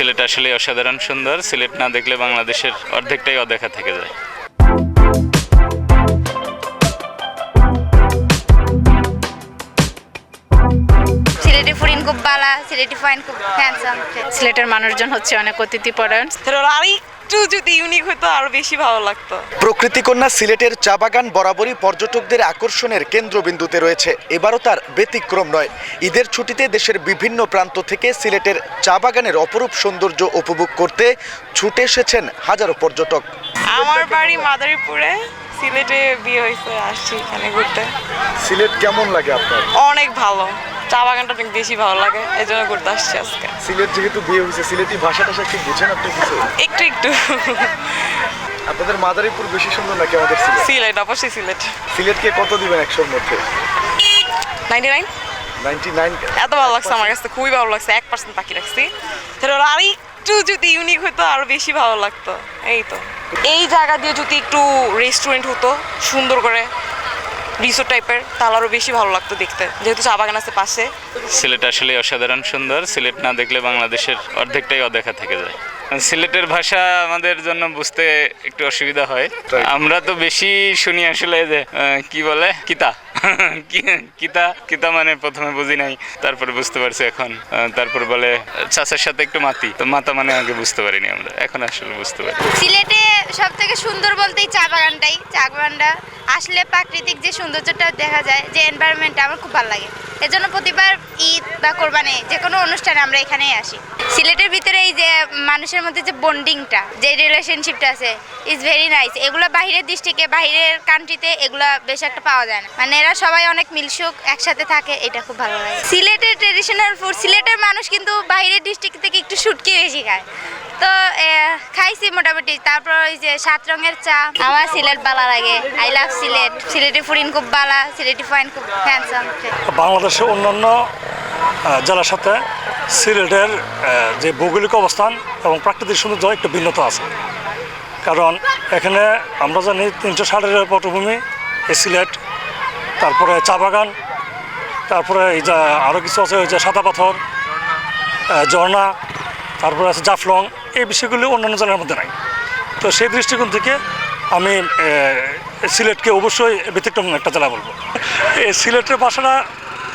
সিলেট আসলে অসাধারণ সুন্দর। সিলেট না দেখলে বাংলাদেশের অর্ধেকটাই অদেখা থেকে যায়। সিলেটি ফুরিন খুব বালা সিলেটি ফাইন খুব হ্যান্ডসাম সিলেটের মানুষজন হচ্ছে অনেক অতিথিপরায়ণ। আর একটু যদি ইউনিক হতো আরও বেশি ভালো লাগতো। প্রকৃতিকন্যা সিলেটের চা বাগান বরাবরই পর্যটকদের আকর্ষণের কেন্দ্রবিন্দুতে রয়েছে। এবারও তার ব্যতিক্রম নয়। ঈদের ছুটিতে দেশের বিভিন্ন প্রান্ত থেকে সিলেটের চা বাগানের অপরূপ সৌন্দর্য উপভোগ করতে ছুটে এসেছেন হাজারো পর্যটক। আমার বাড়ি মাদারীপুরে সিলেটে বিয়ে হয়েছে আসছি এখানে ঘুরতে। সিলেট কেমন লাগে আপনার? অনেক ভালো। চা বাগানটা অনেক বেশি ভালো লাগে এই জন্য ঘুরতে আসছি আজকে। সিলেট যেহেতু বিয়ে হয়েছে সিলেটি ভাষা টাষা কি বুঝেন আপনি কিছু? একটু একটু। আপনাদের মাদারীপুর বেশি সুন্দর নাকি আমাদের সিলেট? সিলেট অবশ্যই সিলেট। সিলেটকে কত দিবেন একশোর মধ্যে? নাইনটি নাইন এত ভালো লাগছে আমার কাছে খুবই ভালো লাগছে এক পার্সেন্ট বাকি রাখছি। তাহলে আর একটু যদি ইউনিক হতো আরও বেশি ভালো লাগতো। এই তো। এই জায়গা দিয়ে যদি একটু রেস্টুরেন্ট হতো সুন্দর করে। রিসোর্ট টাইপের তাহলে আরও বেশি ভালো লাগতো দেখতে যেহেতু চা বাগান আছে পাশে। সিলেট আসলে অসাধারণ সুন্দর সিলেট না দেখলে বাংলাদেশের অর্ধেকটাই অদেখা থেকে যায়। সিলেটের ভাষা আমাদের জন্য বুঝতে একটু অসুবিধা হয়। আমরা তো বেশি শুনি আসলে যে কি বলে? কিতা। কিতা কিতা মানে প্রথমে বুঝি নাই তারপর বুঝতে পারছি এখন। তারপর বলে চাচার সাথে একটু মাতি। তো মাতা মানে আগে বুঝতে পারিনি আমরা এখন আসলে বুঝতে পারি। সিলেটে সব থেকে সুন্দর বলতেই চা বাগানটাই। চা বাগানটা আসলে প্রাকৃতিক যে সৌন্দর্যটা দেখা যায়, যে এনভায়রনমেন্টটা আমার খুব ভালো লাগে। এজন্য প্রতিবার ঈদ বা কোরবানি যে কোনো অনুষ্ঠানে আমরা এখানেই আসি। সিলেটের ভিতরে এই যে মানুষের মধ্যে যে বন্ডিংটা যে রিলেশনশিপটা আছে ইজ ভেরি নাইস এগুলো বাইরের ডিস্ট্রিক্টে বাইরের কান্ট্রিতে এগুলো বেশ একটা পাওয়া যায় না। মানে এরা সবাই অনেক মিলসুক, একসাথে থাকে, এটা খুব ভালো লাগে। সিলেটের ট্রেডিশনাল ফুড সিলেটের মানুষ কিন্তু বাইরের ডিস্ট্রিক্ট থেকে একটু শুটকি বেশি খায়। তো খাইছি মোটামুটি। তারপর ওই যে সাত রঙের চা। আমার সিলেট বালা লাগে। I love Sylhet. সিলেটি ফুরিন খুব বালা সিলেটি ফাইন খুব হ্যান্ডসাম বাংলাদেশের অন্যান্য জেলার সাথে সিলেটের যে ভৌগোলিক অবস্থান এবং প্রাকৃতিক সৌন্দর্য একটু ভিন্নতা আছে। কারণ এখানে আমরা জানি তিনশো ষাটের পটভূমি, এই সিলেট, তারপরে চা বাগান, তারপরে এই যে আরও কিছু আছে, ওই যে সাদা পাথর ঝর্ণা, তারপরে আছে জাফলং এই বিষয়গুলি অন্যান্য জেলার মধ্যে নাই। তো সেই দৃষ্টিকোণ থেকে আমি সিলেটকে অবশ্যই ব্যতিক্রম একটা জেলা বলব। এই সিলেটের ভাষাটা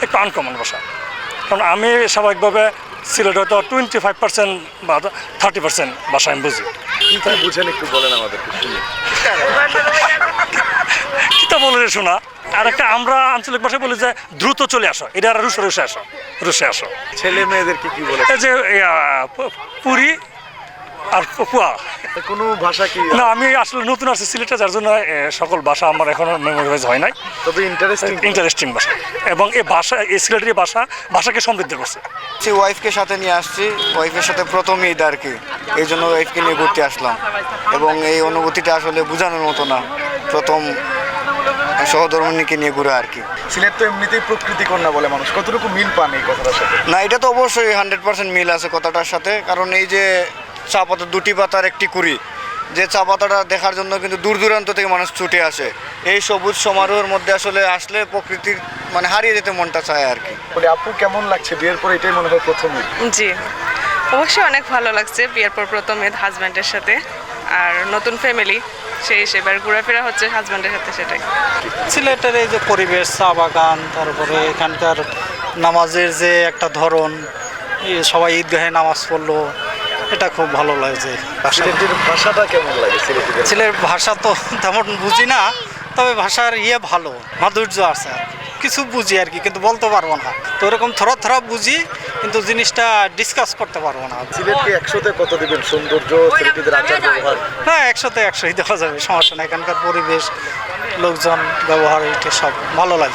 একটু আনকমন ভাষা। কারণ আমি স্বাভাবিকভাবে সিলেট হয়তো টোয়েন্টি ফাইভ পার্সেন্ট বা থার্টি পার্সেন্ট ভাষা আমি বুঝি। বুঝেন একটু বলেন আমাদেরকে শুনি। কিতা বলে রে শোনা আর একটা আমরা আঞ্চলিক ভাষায় বলি যে দ্রুত চলে আসো। এটা আর রুশে রুশে আসো রুশে আসো। ছেলে মেয়েদেরকে কি বলে এই যে পুরি আর পুয়া কোনো ভাষা কি? না আমি আসলে নতুন আসছি সিলেটে যার জন্য এ, সকল ভাষা আমার এখনও মেমোরাইজ হয় নাই। তবে ইন্টারেস্টিং ইন্টারেস্টিং ভাষা। এবং এই ভাষা এই সিলেটের এই ভাষা ভাষাকে সমৃদ্ধ করছে। আসছি ওয়াইফকে সাথে নিয়ে আসছি। ওয়াইফের সাথে প্রথম ঈদ আর কি। এই জন্য ওয়াইফকে নিয়ে ঘুরতে আসলাম। এবং এই অনুভূতিটা আসলে বোঝানোর মতো না। প্রথম সহধর্মিনীকে নিয়ে ঘুরে আর কি। সিলেট তো এমনিতেই প্রকৃতি কন্যা বলে মানুষ। কতটুকু মিল পান এই কথাটার সাথে? না এটা তো অবশ্যই হান্ড্রেড পার্সেন্ট মিল আছে কথাটার সাথে। কারণ এই যে চা পাতা দুটি পাতার একটি কুড়ি। যে চা পাতাটা দেখার জন্য কিন্তু দূর দূরান্ত থেকে মানুষ ছুটে আসে। এই সবুজ সমারোহের মধ্যে আসলে আসলে প্রকৃতির মানে হারিয়ে যেতে মনটা চায় আর কি। বলে আপু কেমন লাগছে? বিয়ের পর এটাই মনে হয় প্রথম জি। অবশ্যই অনেক ভালো লাগছে বিয়ের পর প্রথম ঈদ হাজব্যান্ডের সাথে। আর নতুন ফ্যামিলি সেই হিসেবে আর ঘোরাফেরা হচ্ছে হাজব্যান্ডের সাথে সেটাই। সিলেটের এই যে পরিবেশ চা বাগান তারপরে এখানকার নামাজের যে একটা ধরন সবাই ঈদগাহে নামাজ পড়ল। এটা খুব ভালো লাগছে। সিলেটের ভাষাটা কেমন লাগে ছেলের ভাষা তো তেমন বুঝি না তবে ভাষার ইয়ে ভালো মাধুর্য আছে আর কিছু বুঝি আর কি কিন্তু বলতে পারব না। তো এরকম থরা থরা বুঝি কিন্তু জিনিসটা ডিসকাস করতে পারব না। সিলেটকে একশোতে কত দিবেন? সৌন্দর্য সিলেটিদের আচার ব্যবহার? হ্যাঁ একশোতে একশোই দেওয়া যাবে সমস্যা না এখানকার পরিবেশ লোকজন ব্যবহার এটা সব ভালো লাগছে।